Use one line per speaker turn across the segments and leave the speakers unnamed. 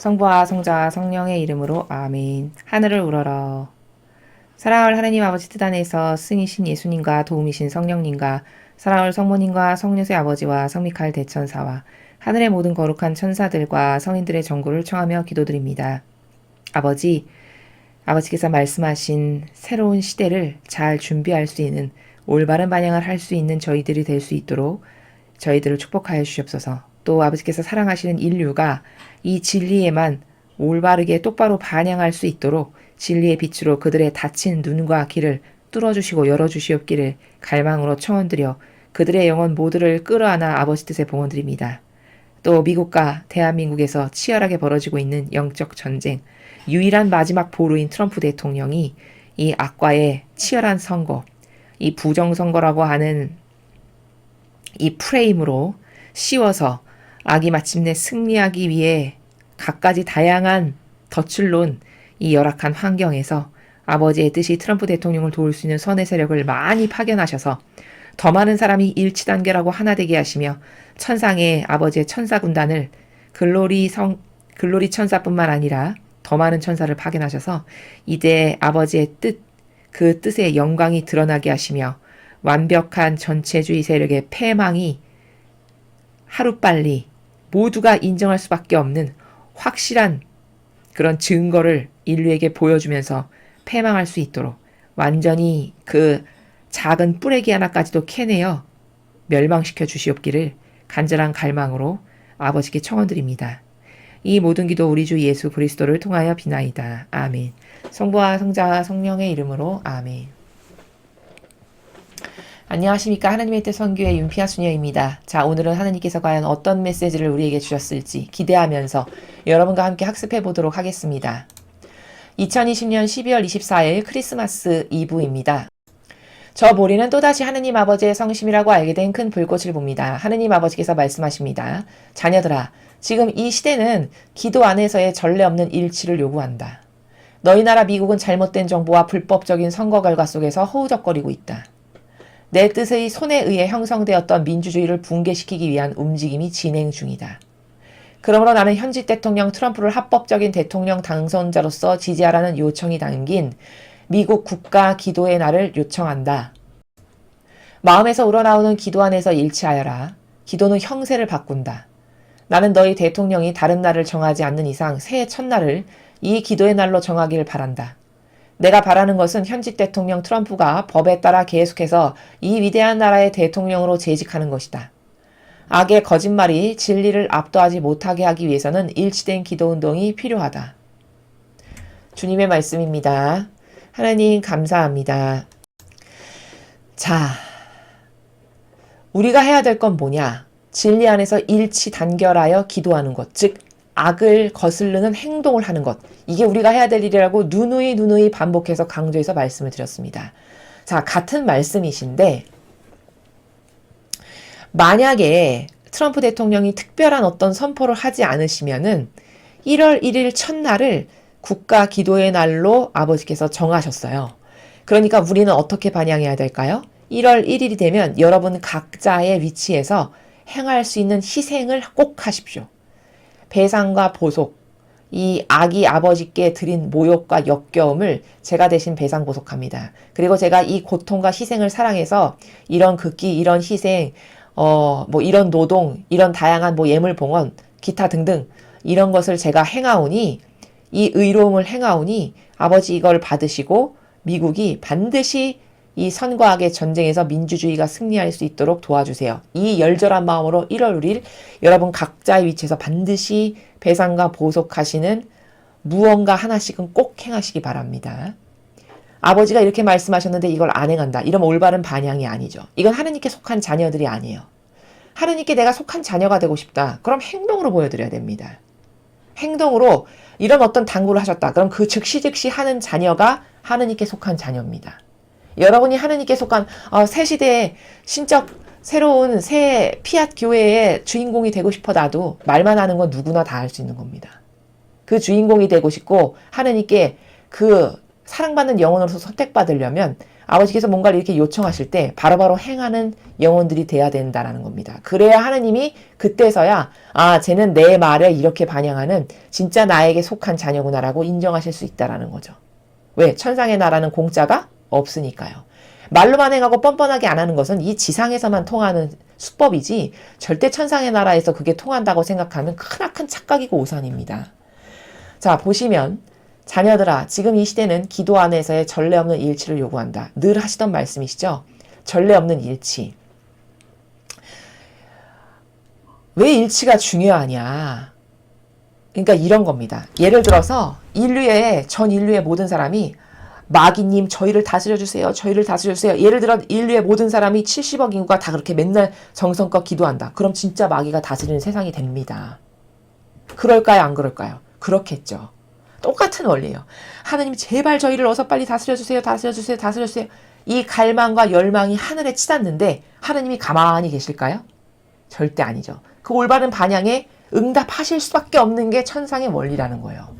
성부와 성자와 성령의 이름으로 아멘. 하늘을 우러러. 사랑할 하나님 아버지 뜻 안에서 승이신 예수님과 도움이신 성령님과 사랑할 성모님과 성녀의 아버지와 성미칼 대천사와 하늘의 모든 거룩한 천사들과 성인들의 정구를 청하며 기도드립니다. 아버지, 아버지께서 말씀하신 새로운 시대를 잘 준비할 수 있는 올바른 반영을 할 수 있는 저희들이 될 수 있도록 저희들을 축복하여 주시옵소서. 또 아버지께서 사랑하시는 인류가 이 진리에만 올바르게 똑바로 반영할 수 있도록 진리의 빛으로 그들의 닫힌 눈과 귀를 뚫어주시고 열어주시옵기를 갈망으로 청원드려 그들의 영혼 모두를 끌어안아 아버지 뜻에 봉헌드립니다. 또 미국과 대한민국에서 치열하게 벌어지고 있는 영적 전쟁, 유일한 마지막 보루인 트럼프 대통령이 이 악과의 치열한 선거, 이 부정선거라고 하는 이 프레임으로 씌워서 악이 마침내 승리하기 위해 갖가지 다양한 놓은 이 열악한 환경에서 아버지의 뜻이 트럼프 대통령을 도울 수 있는 선의 세력을 많이 파견하셔서 더 많은 사람이 일치 단계라고 하나 되게 하시며 천상의 아버지의 천사 군단을 글로리 성 글로리 천사뿐만 아니라 더 많은 천사를 파견하셔서 이제 아버지의 뜻, 그 뜻의 영광이 드러나게 하시며 완벽한 전체주의 세력의 패망이 하루빨리 모두가 인정할 수밖에 없는 확실한 그런 증거를 인류에게 보여주면서 패망할 수 있도록 완전히 그 작은 뿌레기 하나까지도 캐내어 멸망시켜 주시옵기를 간절한 갈망으로 아버지께 청원드립니다. 이 모든 기도 우리 주 예수 그리스도를 통하여 비나이다. 아멘. 성부와 성자와 성령의 이름으로 아멘. 안녕하십니까 하나님의 뜻 선교의 윤피아 수녀입니다. 자 오늘은 하나님께서 과연 어떤 메시지를 우리에게 주셨을지 기대하면서 여러분과 함께 학습해 보도록 하겠습니다. 2020년 12월 24일 크리스마스 이브입니다. 저 보리는 또다시 하느님 아버지의 성심이라고 알게 된 큰 불꽃을 봅니다. 하느님 아버지께서 말씀하십니다. 자녀들아, 지금 이 시대는 기도 안에서의 전례 없는 일치를 요구한다. 너희 나라 미국은 잘못된 정보와 불법적인 선거 결과 속에서 허우적거리고 있다. 내 뜻의 손에 의해 형성되었던 민주주의를 붕괴시키기 위한 움직임이 진행 중이다. 그러므로 나는 현직 대통령 트럼프를 합법적인 대통령 당선자로서 지지하라는 요청이 담긴 미국 국가 기도의 날을 요청한다. 마음에서 우러나오는 기도 안에서 일치하여라. 기도는 형세를 바꾼다. 나는 너희 대통령이 다른 날을 정하지 않는 이상 새해 첫날을 이 기도의 날로 정하기를 바란다. 내가 바라는 것은 현직 대통령 트럼프가 법에 따라 계속해서 이 위대한 나라의 대통령으로 재직하는 것이다. 악의 거짓말이 진리를 압도하지 못하게 하기 위해서는 일치된 기도 운동이 필요하다. 주님의 말씀입니다. 하나님 감사합니다. 자, 우리가 해야 될 건 뭐냐? 진리 안에서 일치 단결하여 기도하는 것, 즉 악을 거스르는 행동을 하는 것. 이게 우리가 해야 될 일이라고 누누이 누누이 반복해서 강조해서 말씀을 드렸습니다. 자, 같은 말씀이신데 만약에 트럼프 대통령이 특별한 어떤 선포를 하지 않으시면은 1월 1일 첫날을 국가 기도의 날로 아버지께서 정하셨어요. 그러니까 우리는 어떻게 반영해야 될까요? 1월 1일이 되면 여러분 각자의 위치에서 행할 수 있는 희생을 꼭 하십시오. 배상과 보속, 이 아기 아버지께 드린 모욕과 역겨움을 제가 대신 배상 보속합니다. 그리고 제가 이 고통과 희생을 사랑해서 이런 극기, 이런 희생, 어, 뭐 이런 노동, 이런 다양한 뭐 예물 봉헌, 기타 등등 이런 것을 제가 행하오니 이 의로움을 행하오니 아버지 이걸 받으시고 미국이 반드시 이 선과 악의 전쟁에서 민주주의가 승리할 수 있도록 도와주세요. 이 열절한 마음으로 1월 1일 여러분 각자의 위치에서 반드시 배상과 보속하시는 무언가 하나씩은 꼭 행하시기 바랍니다. 아버지가 이렇게 말씀하셨는데 이걸 안 행한다. 이러면 올바른 반향이 아니죠. 이건 하느님께 속한 자녀들이 아니에요. 하느님께 내가 속한 자녀가 되고 싶다. 그럼 행동으로 보여드려야 됩니다. 행동으로 이런 어떤 당부를 하셨다. 그럼 그 즉시 즉시 하는 자녀가 하느님께 속한 자녀입니다. 여러분이 하느님께 속한 어, 새 시대의 신적 새로운 새 피앗 교회의 주인공이 되고 싶어 나도 말만 하는 건 누구나 다 할 수 있는 겁니다. 그 주인공이 되고 싶고 하느님께 그 사랑받는 영혼으로서 선택받으려면 아버지께서 뭔가를 이렇게 요청하실 때 바로바로 행하는 영혼들이 돼야 된다라는 겁니다. 그래야 하느님이 그때서야 아, 쟤는 내 말에 이렇게 반영하는 진짜 나에게 속한 자녀구나라고 인정하실 수 있다라는 거죠. 왜? 천상의 나라는 공짜가 없으니까요. 말로만 행하고 뻔뻔하게 안 하는 것은 이 지상에서만 통하는 수법이지 절대 천상의 나라에서 그게 통한다고 생각하면 크나큰 착각이고 오산입니다. 자, 보시면 자녀들아, 지금 이 시대는 기도 안에서의 전례 없는 일치를 요구한다. 늘 하시던 말씀이시죠? 전례 없는 일치. 왜 일치가 중요하냐? 그러니까 이런 겁니다. 예를 들어서 인류의 전 인류의 모든 사람이 마귀님 저희를 다스려 주세요. 저희를 다스려 주세요. 예를 들어 인류의 모든 사람이 70억 인구가 다 그렇게 맨날 정성껏 기도한다. 그럼 진짜 마귀가 다스리는 세상이 됩니다. 그럴까요? 안 그럴까요? 그렇겠죠. 똑같은 원리예요. 하나님 제발 저희를 어서 빨리 다스려 주세요. 다스려 주세요. 다스려 주세요. 이 갈망과 열망이 하늘에 치닫는데 하나님이 가만히 계실까요? 절대 아니죠. 그 올바른 반향에 응답하실 수밖에 없는 게 천상의 원리라는 거예요.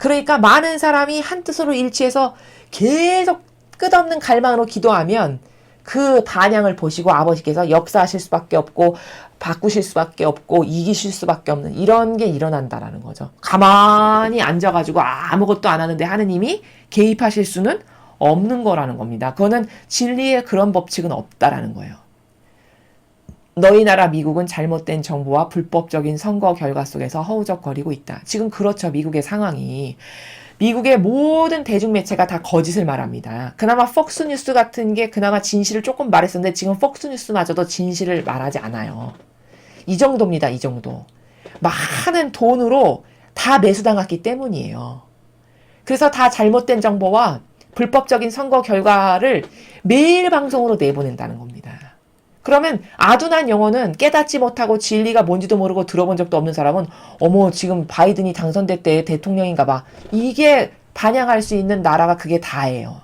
그러니까 많은 사람이 한 뜻으로 일치해서 계속 끝없는 갈망으로 기도하면 그 반향을 보시고 아버지께서 역사하실 수밖에 없고 바꾸실 수밖에 없고 이기실 수밖에 없는 이런 게 일어난다라는 거죠. 가만히 앉아가지고 아무것도 안 하는데 하느님이 개입하실 수는 없는 거라는 겁니다. 그거는 진리의 그런 법칙은 없다라는 거예요. 너희 나라 미국은 잘못된 정보와 불법적인 선거 결과 속에서 허우적거리고 있다. 지금 그렇죠. 미국의 상황이. 미국의 모든 대중매체가 다 거짓을 말합니다. 그나마 폭스뉴스 같은 게 그나마 진실을 조금 말했었는데 지금 폭스뉴스마저도 진실을 말하지 않아요. 이 정도입니다. 이 정도. 많은 돈으로 다 매수당했기 때문이에요. 그래서 다 잘못된 정보와 불법적인 선거 결과를 매일 방송으로 내보낸다는 겁니다. 그러면 아둔한 영혼은 깨닫지 못하고 진리가 뭔지도 모르고 들어본 적도 없는 사람은 어머 지금 바이든이 당선됐대 대통령인가 봐. 이게 반영할 수 있는 나라가 그게 다예요.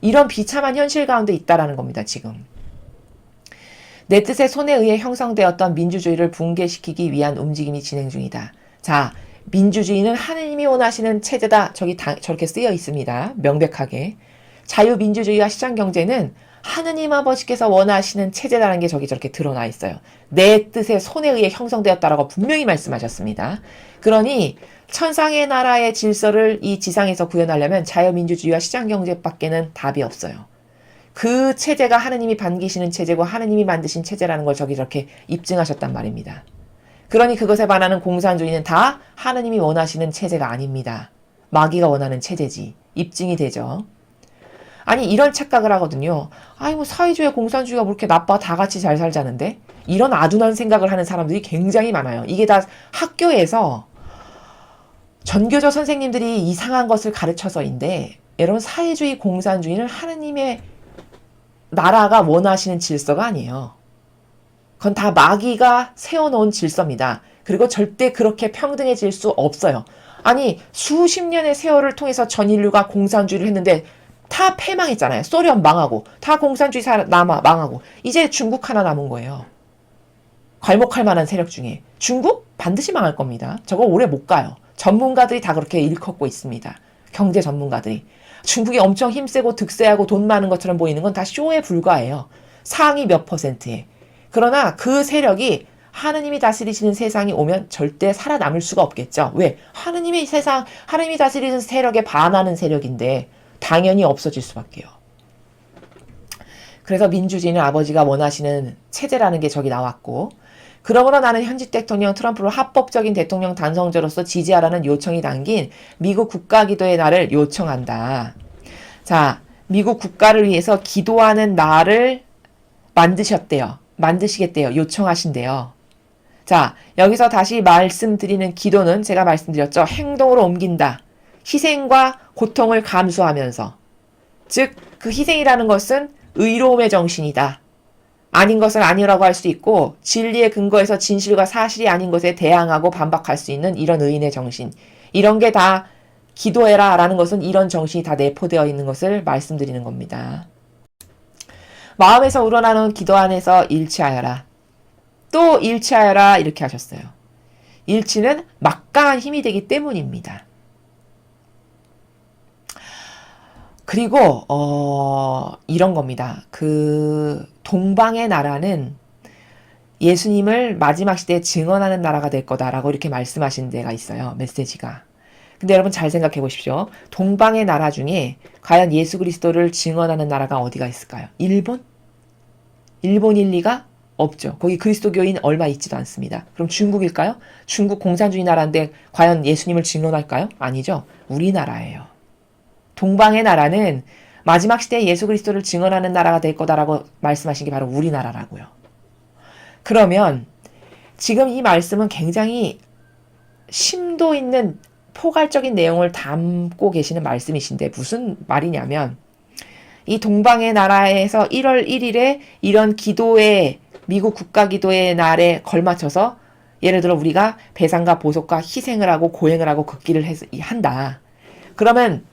이런 비참한 현실 가운데 있다라는 겁니다, 지금. 내 뜻의 손에 의해 형성되었던 민주주의를 붕괴시키기 위한 움직임이 진행 중이다. 자, 민주주의는 하느님이 원하시는 체제다. 저기 다, 저렇게 쓰여 있습니다. 명백하게. 자유민주주의와 시장경제는 하느님 아버지께서 원하시는 체제라는 게 저기 저렇게 드러나 있어요. 내 뜻의 손에 의해 형성되었다라고 분명히 말씀하셨습니다. 그러니 천상의 나라의 질서를 이 지상에서 구현하려면 자유민주주의와 시장경제밖에는 답이 없어요. 그 체제가 하느님이 반기시는 체제고 하느님이 만드신 체제라는 걸 저기 저렇게 입증하셨단 말입니다. 그러니 그것에 반하는 공산주의는 다 하느님이 원하시는 체제가 아닙니다. 마귀가 원하는 체제지. 입증이 되죠. 아니 이런 착각을 하거든요. 아니 뭐 사회주의 공산주의가 뭐 그렇게 나빠 다 같이 잘 살자는데 이런 아둔한 생각을 하는 사람들이 굉장히 많아요. 이게 다 학교에서 전교조 선생님들이 이상한 것을 가르쳐서인데 여러분 사회주의 공산주의는 하느님의 나라가 원하시는 질서가 아니에요. 그건 다 마귀가 세워놓은 질서입니다. 그리고 절대 그렇게 평등해질 수 없어요. 아니 수십 년의 세월을 통해서 전 인류가 공산주의를 했는데 다 패망했잖아요. 소련 망하고 다 공산주의 사 남아 망하고 이제 중국 하나 남은 거예요. 괄목할 만한 세력 중에 중국 반드시 망할 겁니다. 저거 오래 못 가요. 전문가들이 다 그렇게 일컫고 있습니다. 경제 전문가들이 중국이 엄청 힘세고 득세하고 돈 많은 것처럼 보이는 건 다 쇼에 불과해요. 상위 몇 퍼센트에. 그러나 그 세력이 하느님이 다스리시는 세상이 오면 절대 살아남을 수가 없겠죠. 왜? 하느님의 세상, 하느님이 다스리는 세력에 반하는 세력인데 당연히 없어질 수밖에요. 그래서 민주주의는 아버지가 원하시는 체제라는 게 저기 나왔고, 그러므로 나는 현직 대통령 트럼프를 합법적인 대통령 단성자로서 지지하라는 요청이 담긴 미국 국가 기도의 날을 요청한다. 자, 미국 국가를 위해서 기도하는 날을 만드셨대요. 만드시겠대요. 요청하신대요. 자, 여기서 다시 말씀드리는 기도는 제가 말씀드렸죠. 행동으로 옮긴다. 희생과 고통을 감수하면서. 즉, 그 희생이라는 것은 의로움의 정신이다. 아닌 것을 아니라고 할 수 있고 진리의 근거에서 진실과 사실이 아닌 것에 대항하고 반박할 수 있는 이런 의인의 정신. 이런 게 다 기도해라 라는 것은 이런 정신이 다 내포되어 있는 것을 말씀드리는 겁니다. 마음에서 우러나는 기도 안에서 일치하여라. 또 일치하여라 이렇게 하셨어요. 일치는 막강한 힘이 되기 때문입니다. 그리고 어 이런 겁니다. 그 동방의 나라는 예수님을 마지막 시대에 증언하는 나라가 될 거다라고 이렇게 말씀하신 데가 있어요. 메시지가. 근데 여러분 잘 생각해 보십시오. 동방의 나라 중에 과연 예수 그리스도를 증언하는 나라가 어디가 있을까요? 일본? 일본일 리가 없죠. 거기 그리스도교인 얼마 있지도 않습니다. 그럼 중국일까요? 중국 공산주의 나라인데 과연 예수님을 증언할까요? 아니죠. 우리나라예요. 동방의 나라는 마지막 시대에 예수 그리스도를 증언하는 나라가 될 거다라고 말씀하신 게 바로 우리나라라고요. 그러면 지금 이 말씀은 굉장히 심도 있는 포괄적인 내용을 담고 계시는 말씀이신데 무슨 말이냐면 이 동방의 나라에서 1월 1일에 이런 기도의 미국 국가 기도의 날에 걸맞춰서 예를 들어 우리가 배상과 보석과 희생을 하고 고행을 하고 극기를 한다. 그러면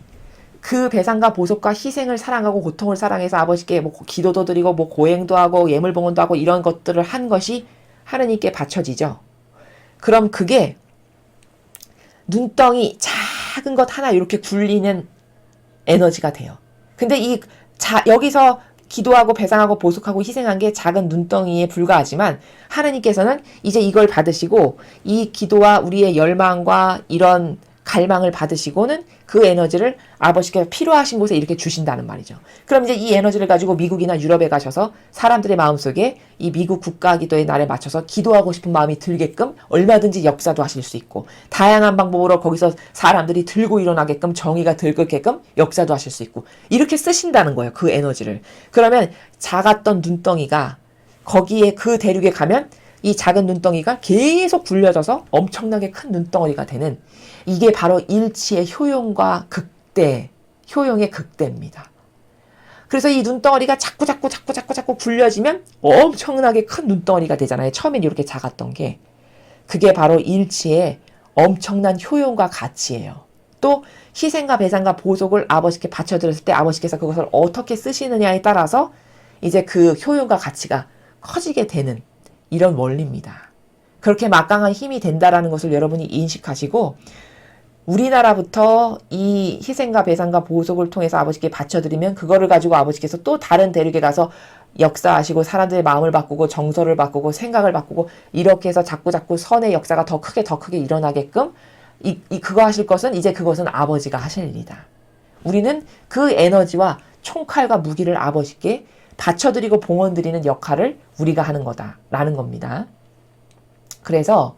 그 배상과 보석과 희생을 사랑하고 고통을 사랑해서 아버지께 뭐 기도도 드리고 뭐 고행도 하고 예물 봉헌도 하고 이런 것들을 한 것이 하느님께 바쳐지죠. 그럼 그게 눈덩이 작은 것 하나 이렇게 굴리는 에너지가 돼요. 근데 이 자, 여기서 기도하고 배상하고 보속하고 희생한 게 작은 눈덩이에 불과하지만 하나님께서는 이제 이걸 받으시고 이 기도와 우리의 열망과 이런 갈망을 받으시고는 그 에너지를 아버지께서 필요하신 곳에 이렇게 주신다는 말이죠. 그럼 이제 이 에너지를 가지고 미국이나 유럽에 가셔서 사람들의 마음속에 이 미국 국가 기도의 날에 맞춰서 기도하고 싶은 마음이 들게끔 얼마든지 역사도 하실 수 있고 다양한 방법으로 거기서 사람들이 들고 일어나게끔 정의가 들끓게끔 역사도 하실 수 있고 이렇게 쓰신다는 거예요. 그 에너지를. 그러면 작았던 눈덩이가 거기에 그 대륙에 가면 이 작은 눈덩이가 계속 굴려져서 엄청나게 큰 눈덩이가 되는 이게 바로 일치의 효용과 극대, 효용의 극대입니다. 그래서 이 눈덩어리가 자꾸 자꾸 자꾸 자꾸 자꾸 굴려지면 엄청나게 큰 눈덩어리가 되잖아요. 처음엔 이렇게 작았던 게. 그게 바로 일치의 엄청난 효용과 가치예요. 또 희생과 배상과 보속을 아버지께 바쳐드렸을 때 아버지께서 그것을 어떻게 쓰시느냐에 따라서 이제 그 효용과 가치가 커지게 되는 이런 원리입니다. 그렇게 막강한 힘이 된다라는 것을 여러분이 인식하시고 우리나라부터 이 희생과 배상과 보속을 통해서 아버지께 바쳐드리면 그거를 가지고 아버지께서 또 다른 대륙에 가서 역사하시고 사람들의 마음을 바꾸고 정서를 바꾸고 생각을 바꾸고 이렇게 해서 자꾸 자꾸 선의 역사가 더 크게 더 크게 일어나게끔 이, 이 그거 하실 것은 이제 그것은 아버지가 하실 일이다. 우리는 그 에너지와 총칼과 무기를 아버지께 바쳐드리고 봉헌드리는 역할을 우리가 하는 거다라는 겁니다. 그래서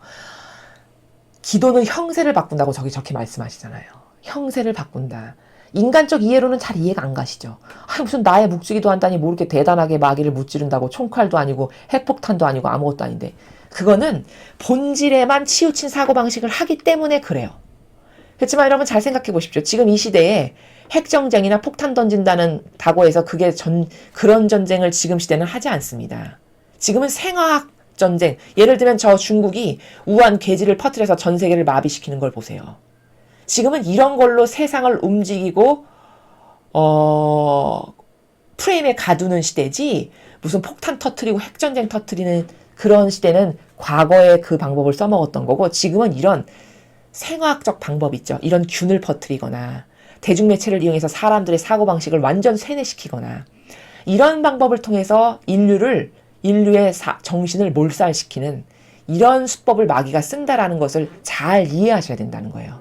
기도는 형세를 바꾼다고 저기 저렇게 말씀하시잖아요. 형세를 바꾼다. 인간적 이해로는 잘 이해가 안 가시죠. 아, 무슨 나의 묵지기도 한다니 뭐 이렇게 대단하게 마귀를 무찌른다고 총칼도 아니고 핵폭탄도 아니고 아무것도 아닌데 그거는 본질에만 치우친 사고방식을 하기 때문에 그래요. 그렇지만 여러분 잘 생각해 보십시오. 지금 이 시대에 핵정쟁이나 폭탄 던진다는 다고해서 그게 전, 그런 전쟁을 지금 시대는 하지 않습니다. 지금은 생화학 전쟁. 예를 들면 저 중국이 우한 괴지를 퍼뜨려서 전 세계를 마비시키는 걸 보세요. 지금은 이런 걸로 세상을 움직이고, 어, 프레임에 가두는 시대지, 무슨 폭탄 터트리고 핵전쟁 터트리는 그런 시대는 과거에 그 방법을 써먹었던 거고, 지금은 이런 생화학적 방법 있죠. 이런 균을 퍼뜨리거나, 대중매체를 이용해서 사람들의 사고방식을 완전 세뇌시키거나, 이런 방법을 통해서 인류를 인류의 사, 정신을 몰살시키는 이런 수법을 마귀가 쓴다라는 것을 잘 이해하셔야 된다는 거예요.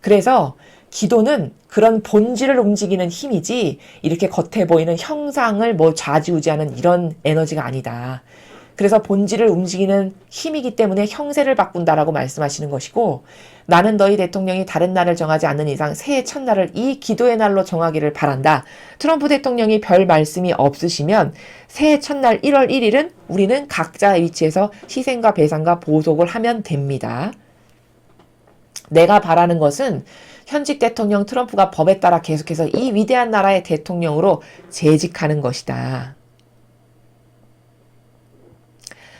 그래서 기도는 그런 본질을 움직이는 힘이지 이렇게 겉에 보이는 형상을 뭐 좌지우지하는 이런 에너지가 아니다. 그래서 본질을 움직이는 힘이기 때문에 형세를 바꾼다라고 말씀하시는 것이고 나는 너희 대통령이 다른 날을 정하지 않는 이상 새해 첫날을 이 기도의 날로 정하기를 바란다. 트럼프 대통령이 별 말씀이 없으시면 새해 첫날 1월 1일은 우리는 각자의 위치에서 희생과 배상과 보속을 하면 됩니다. 내가 바라는 것은 현직 대통령 트럼프가 법에 따라 계속해서 이 위대한 나라의 대통령으로 재직하는 것이다.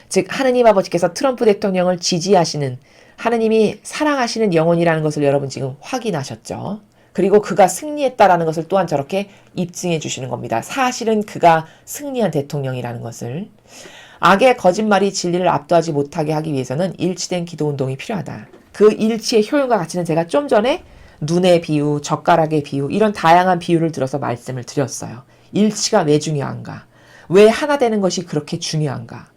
즉 하느님 아버지께서 트럼프 대통령을 지지하시는 하느님이 사랑하시는 영혼이라는 것을 여러분 지금 확인하셨죠. 그리고 그가 승리했다라는 것을 또한 저렇게 입증해 주시는 겁니다. 사실은 그가 승리한 대통령이라는 것을 악의 거짓말이 진리를 압도하지 못하게 하기 위해서는 일치된 기도 운동이 필요하다. 그 일치의 효용과 가치는 제가 좀 전에 눈의 비유, 젓가락의 비유, 이런 다양한 비유를 들어서 말씀을 드렸어요. 일치가 왜 중요한가? 왜 하나 되는 것이 그렇게 중요한가?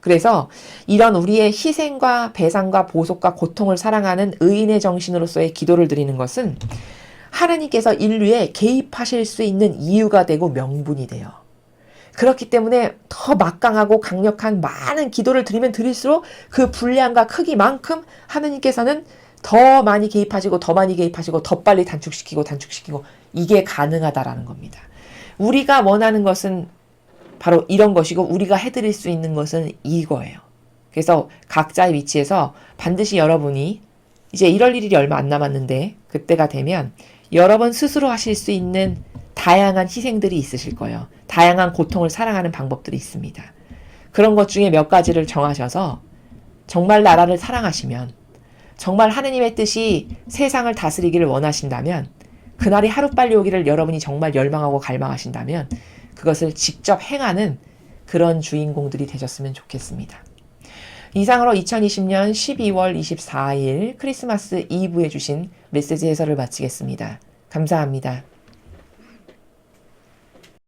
그래서 이런 우리의 희생과 배상과 보속과 고통을 사랑하는 의인의 정신으로서의 기도를 드리는 것은 하나님께서 인류에 개입하실 수 있는 이유가 되고 명분이 돼요. 그렇기 때문에 더 막강하고 강력한 많은 기도를 드리면 드릴수록 그 분량과 크기만큼 하나님께서는 더 많이 개입하시고 더 많이 개입하시고 더 빨리 단축시키고 단축시키고 이게 가능하다라는 겁니다. 우리가 원하는 것은 바로 이런 것이고 우리가 해드릴 수 있는 것은 이거예요. 그래서 각자의 위치에서 반드시 여러분이 이제 이럴 일이 얼마 안 남았는데 그때가 되면 여러분 스스로 하실 수 있는 다양한 희생들이 있으실 거예요. 다양한 고통을 사랑하는 방법들이 있습니다. 그런 것 중에 몇 가지를 정하셔서 정말 나라를 사랑하시면 정말 하느님의 뜻이 세상을 다스리기를 원하신다면 그날이 하루빨리 오기를 여러분이 정말 열망하고 갈망하신다면 그것을 직접 행하는 그런 주인공들이 되셨으면 좋겠습니다. 이상으로 2020년 12월 24일 크리스마스 이브에 주신 메시지 해설을 마치겠습니다. 감사합니다.